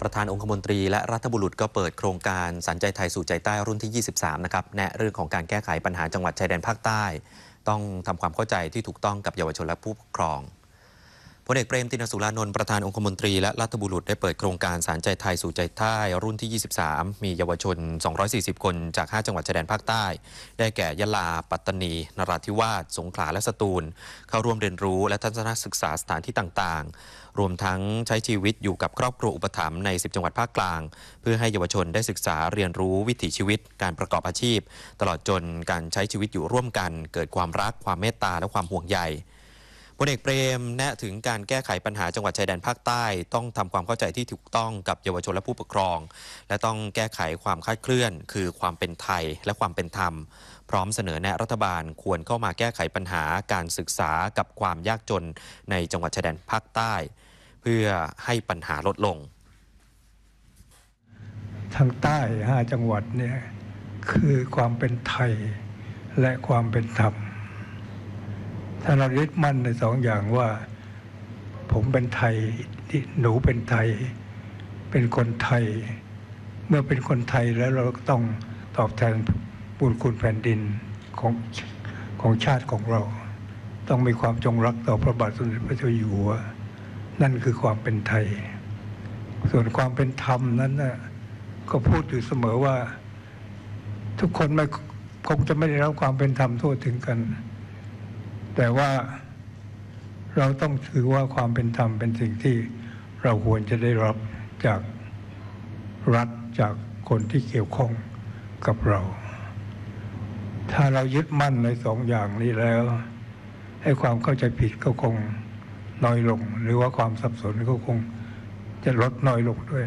ประธานองคมนตรีและรัฐบุรุษก็เปิดโครงการสันใจไทยสู่ใจใต้รุ่นที่ 23 นะครับ แนะเรื่องของการแก้ไขปัญหาจังหวัดชายแดนภาคใต้ ต้องทำความเข้าใจที่ถูกต้องกับเยาวชนและผู้ปกครอง พลเอกเปรมตินสุรานนท์ประธานองคมนตรีและรัฐบุรุษได้เปิดโครงการสารใจไทยสู่ใจใต้รุ่นที่ 23 มีเยาวชน 240 คนจาก 5 จังหวัดชายแดนภาคใต้ ได้แก่ยะลา ปัตตานี นราธิวาส สงขลา และสตูล เข้าร่วมเรียนรู้และทัศนศึกษาสถานที่ต่างๆ รวมทั้งใช้ชีวิตอยู่กับครอบครัวอุปถัมภ์ใน 10 จังหวัดภาคกลาง เพื่อให้เยาวชนได้ศึกษาเรียนรู้วิถีชีวิต การประกอบอาชีพ ตลอดจนการใช้ชีวิตอยู่ร่วมกัน เกิดความรัก ความเมตตาและความห่วงใย พลเอกเปรมแนะถึงการแก้ไขปัญหาจังหวัดชายแดนภาคใต้ ต้องทำความเข้าใจที่ถูกต้องกับเยาวชนและผู้ปกครอง และต้องแก้ไขความคลาดเคลื่อน คือความเป็นไทยและความเป็นธรรม พร้อมเสนอแนะรัฐบาลควรเข้ามาแก้ไขปัญหาการศึกษากับความยากจนในจังหวัดชายแดนภาคใต้ เพื่อให้ปัญหาลดลง ทางใต้ห้าจังหวัดเนี่ยคือความเป็นไทยและความเป็นธรรม ถ้าเรายึดมั่นในสองอย่างว่า ผมเป็นไทยหนูเป็นไทย เป็นคนไทย เมื่อเป็นคนไทยแล้วเราก็ต้องตอบแทนบุญคุณแผ่นดินของของชาติของเรา ต้องมีความจงรักต่อพระบาทสมเด็จพระเจ้าอยู่หัว นั่นคือความเป็นไทย ส่วนความเป็นธรรมนั้นนะก็พูดอยู่เสมอว่า ทุกคนไม่คงจะไม่ได้รับความเป็นธรรมทั่วถึงกัน แต่ว่าเราต้องถือว่าความเป็นธรรมเป็นสิ่งที่เราควรจะได้รับจากรัฐจากคนที่เกี่ยวข้องกับเรา ถ้าเรายึดมั่นในสองอย่างนี้แล้ว ให้ความเข้าใจผิดก็คงน้อยลง หรือว่าความสับสนก็คงจะลดน้อยลงด้วย